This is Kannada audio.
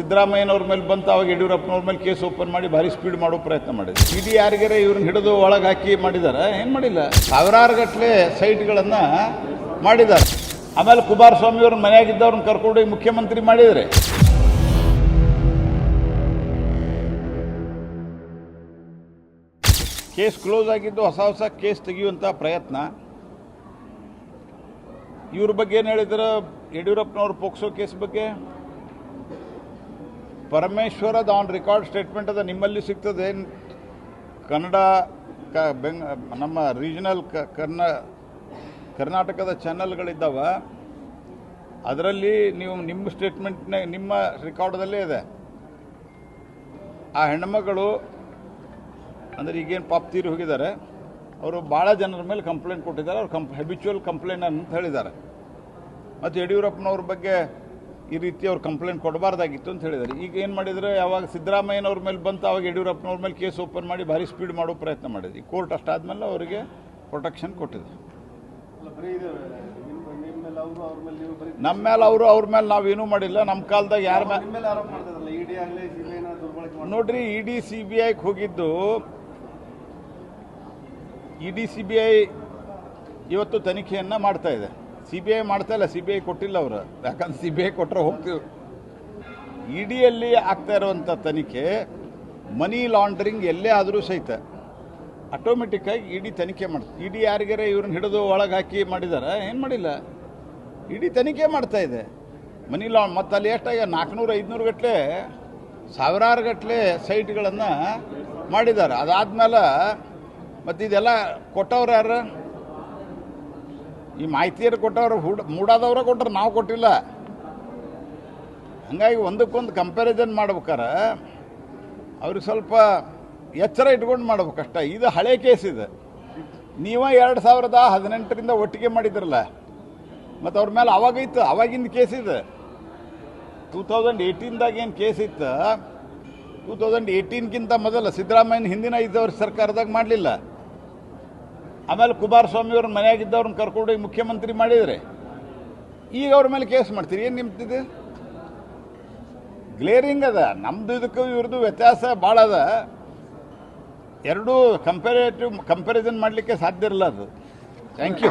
ಸಿದ್ದರಾಮಯ್ಯನವ್ರ ಮೇಲೆ ಬಂತು, ಅವಾಗ ಯಡಿಯೂರಪ್ಪನವ್ರ ಮೇಲೆ ಕೇಸ್ ಓಪನ್ ಮಾಡಿ ಭಾರಿ ಸ್ಪೀಡ್ ಮಾಡೋ ಪ್ರಯತ್ನ ಮಾಡಿದ್ರು. ಡಿ ಯಾರಿಗಾರ ಇವ್ರನ್ನ ಹಿಡಿದು ಒಳಗೆ ಹಾಕಿ ಮಾಡಿದ್ದಾರೆ ಏನು ಮಾಡಿಲ್ಲ. ಸಾವಿರಾರು ಗಟ್ಟಲೆ ಸೈಟ್ಗಳನ್ನು ಮಾಡಿದ್ದಾರೆ ಆಮೇಲೆ ಕುಮಾರಸ್ವಾಮಿ ಅವ್ರ ಮನೆಯಾಗಿದ್ದವ್ರನ್ನ ಕರ್ಕೊಂಡು ಮುಖ್ಯಮಂತ್ರಿ ಮಾಡಿದರೆ? ಕೇಸ್ ಕ್ಲೋಸ್ ಆಗಿದ್ದು ಹೊಸ ಹೊಸ ಕೇಸ್ ತೆಗೆಯುವಂಥ ಪ್ರಯತ್ನ. ಇವ್ರ ಬಗ್ಗೆ ಏನು ಹೇಳಿದ್ರೆ, ಯಡಿಯೂರಪ್ಪನವ್ರ ಪೋಕ್ಸೋ ಕೇಸ್ ಬಗ್ಗೆ? ಪರಮೇಶ್ವರದ ಆನ್ ರೆಕಾರ್ಡ್ ಸ್ಟೇಟ್ಮೆಂಟ್ ಅದ ನಿಮ್ಮಲ್ಲಿ ಸಿಗ್ತದೆ. ಕನ್ನಡ, ಕ ಬೆಂಗ್ ನಮ್ಮ ರೀಜನಲ್ ಕ, ಕರ್ನಾ, ಕರ್ನಾಟಕದ ಚಾನಲ್ಗಳಿದ್ದಾವ ಅದರಲ್ಲಿ ನೀವು ನಿಮ್ಮ ಸ್ಟೇಟ್ಮೆಂಟ್ನ ನಿಮ್ಮ ರೆಕಾರ್ಡ್ದಲ್ಲೇ ಇದೆ. ಆ ಹೆಣ್ಮಗಳು, ಅಂದರೆ ಈಗೇನು ಪಾಪ ತೀರಿ ಹೋಗಿದ್ದಾರೆ. ಅವರು ಭಾಳ ಜನರ ಮೇಲೆ ಕಂಪ್ಲೇಂಟ್ ಕೊಟ್ಟಿದ್ದಾರೆ. ಅವ್ರು ಕಂಪ್ ಹೆಬಿಚುವಲ್ ಕಂಪ್ಲೇಂಟ್ ಅಂತ ಹೇಳಿದ್ದಾರೆ. ಮತ್ತು ಯಡಿಯೂರಪ್ಪನವ್ರ ಬಗ್ಗೆ ಈ ರೀತಿ ಅವ್ರು ಕಂಪ್ಲೇಂಟ್ ಕೊಡಬಾರ್ದಾಗಿತ್ತು ಅಂತ ಹೇಳಿದ್ದಾರೆ. ಈಗ ಏನು ಮಾಡಿದರೆ ಯಾವಾಗ ಸಿದ್ದರಾಮಯ್ಯನವ್ರ ಮೇಲೆ ಬಂತು ಅವಾಗ ಯಡಿಯೂರಪ್ಪನವ್ರ ಮೇಲೆ ಕೇಸ್ ಓಪನ್ ಮಾಡಿ ಭಾರಿ ಸ್ಪೀಡ್ ಮಾಡೋ ಪ್ರಯತ್ನ ಮಾಡಿದ್ವಿ ಕೋರ್ಟ್ ಅಷ್ಟಾದ್ಮೇಲೆ ಅವರಿಗೆ ಪ್ರೊಟೆಕ್ಷನ್ ಕೊಟ್ಟಿದೆ ನಿಮ್ಮ ಮೇಲೆ ಅವರು ಅವ್ರ ಮೇಲೆ ನಾವೇನೂ ಮಾಡಿಲ್ಲ. ನಮ್ಮ ಕಾಲದಾಗ ಯಾರ ಮೇಲೆ ನೋಡ್ರಿ ಇ ಡಿ ಸಿ ಬಿ ಐಗೆ ಹೋಗಿದ್ದು ಇಡಿ ಸಿ ಬಿ ಐ ಇವತ್ತು ತನಿಖೆಯನ್ನು ಮಾಡ್ತಾ ಇದೆ. ಸಿ ಬಿ ಐ ಮಾಡ್ತಾ ಇಲ್ಲ ಸಿ ಬಿ ಐ ಕೊಟ್ಟಿಲ್ಲ ಅವರು. ಯಾಕಂದ್ರೆ ಸಿ ಬಿ ಐ ಕೊಟ್ಟರೆ ಹೋಗ್ತೀವಿ. ಇಡಿಯಲ್ಲಿ ಆಗ್ತಾ ಇರುವಂಥ ತನಿಖೆ, ಮನಿ ಲಾಂಡ್ರಿಂಗ್ ಎಲ್ಲೇ ಆದರೂ ಸಹಿತ ಆಟೋಮೆಟಿಕ್ಕಾಗಿ ಇಡಿ ತನಿಖೆ ಮಾಡ್ತಾರೆ ಇಡಿ ಯಾರಿಗಾರ ಇವ್ರನ್ನ ಹಿಡಿದು ಒಳಗೆ ಹಾಕಿ ಮಾಡಿದ್ದಾರೆ ಏನು ಮಾಡಿಲ್ಲ. ಇಡಿ ತನಿಖೆ ಮಾಡ್ತಾ ಇದೆ. ಮನಿ ಲಾ ಮತ್ತು ಅಲ್ಲಿ ಎಷ್ಟಾಗ ನಾಲ್ಕುನೂರು ಐದುನೂರು ಗಟ್ಟಲೆ ಸಾವಿರಾರು ಗಟ್ಟಲೆ ಸೈಟ್ಗಳನ್ನು ಮಾಡಿದ್ದಾರೆ ಅದಾದ್ಮೇಲೆ ಮತ್ತು ಇದೆಲ್ಲ ಕೊಟ್ಟವ್ರು ಯಾರು? ಈ ಮಾಹಿತಿಯರು ಕೊಟ್ಟವ್ರು ಹುಡ್ ಮೂಡಾದವ್ರ ಕೊಟ್ಟರು, ನಾವು ಕೊಟ್ಟಿಲ್ಲ. ಹಂಗಾಗಿ ಒಂದಕ್ಕೊಂದು ಕಂಪ್ಯಾರಿಸನ್ ಮಾಡ್ಬೇಕಾರೆ, ಅವ್ರಿಗೆ ಸ್ವಲ್ಪ ಎಚ್ಚರ ಇಟ್ಕೊಂಡು ಮಾಡ್ಬೇಕಷ್ಟ ಇದು ಹಳೆ ಕೇಸ್ ಇದೆ. ನೀವು ಎರಡು ಸಾವಿರದ ಹದಿನೆಂಟರಿಂದ ಒಟ್ಟಿಗೆ ಮಾಡಿದ್ರಲ್ಲ, ಮತ್ತು ಅವ್ರ ಮೇಲೆ ಅವಾಗ ಇತ್ತು, ಅವಾಗಿಂದ ಕೇಸ್ ಇದೆ. ಟೂ ತೌಸಂಡ್ ಏಯ್ಟೀನ್ದಾಗ ಏನು ಕೇಸ್ ಇತ್ತು, ಟೂ ತೌಸಂಡ್ ಏಯ್ಟೀನ್ಗಿಂತ ಮೊದಲು ಸಿದ್ದರಾಮಯ್ಯನ ಹಿಂದಿನ ಐದು ವರ್ಷ ಸರ್ಕಾರದಾಗ ಮಾಡಲಿಲ್ಲ. ಆಮೇಲೆ ಕುಮಾರಸ್ವಾಮಿ ಅವ್ರ ಮನೆಯಾಗಿದ್ದವ್ರನ್ನ ಕರ್ಕೊಂಡು ಮುಖ್ಯಮಂತ್ರಿ ಮಾಡಿದರೆ, ಈಗ ಅವ್ರ ಮೇಲೆ ಕೇಸ್ ಮಾಡ್ತೀರಿ? ಏನು ನಿಮ್ತಿದೆ ಗ್ಲೇರಿಂಗ್ ಅದ. ನಮ್ದು ಇದಕ್ಕೂ ಇವ್ರದ್ದು ವ್ಯತ್ಯಾಸ ಭಾಳ ಅದ. ಎರಡೂ ಕಂಪೇರೇಟಿವ್ ಕಂಪ್ಯಾರಿಸನ್ ಮಾಡಲಿಕ್ಕೆ ಸಾಧ್ಯ ಇರಲ್ಲ ಅದು. Thank you